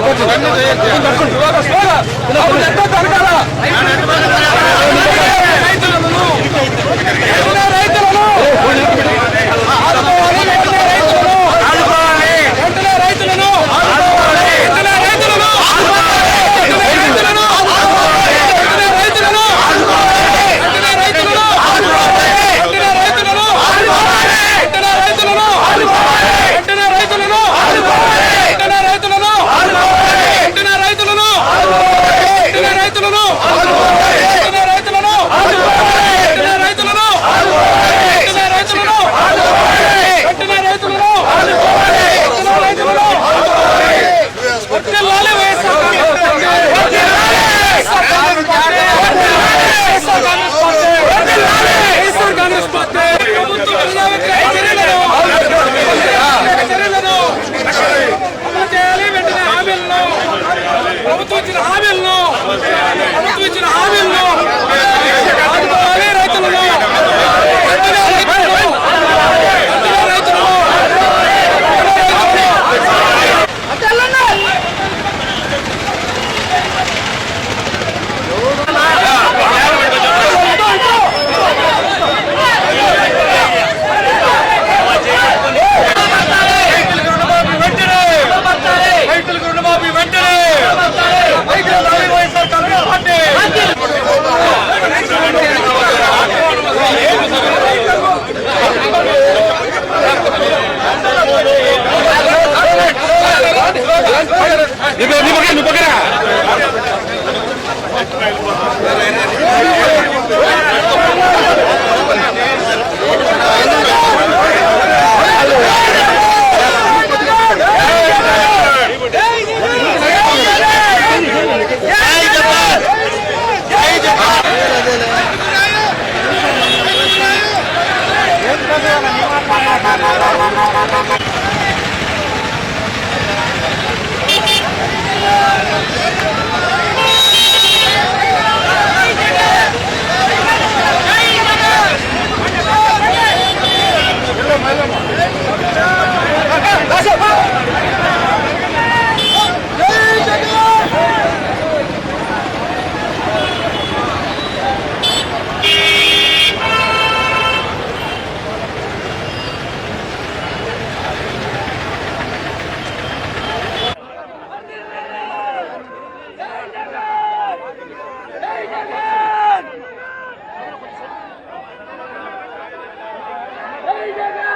పట్టుకోండి Amen. Thank you. Hey, nigga!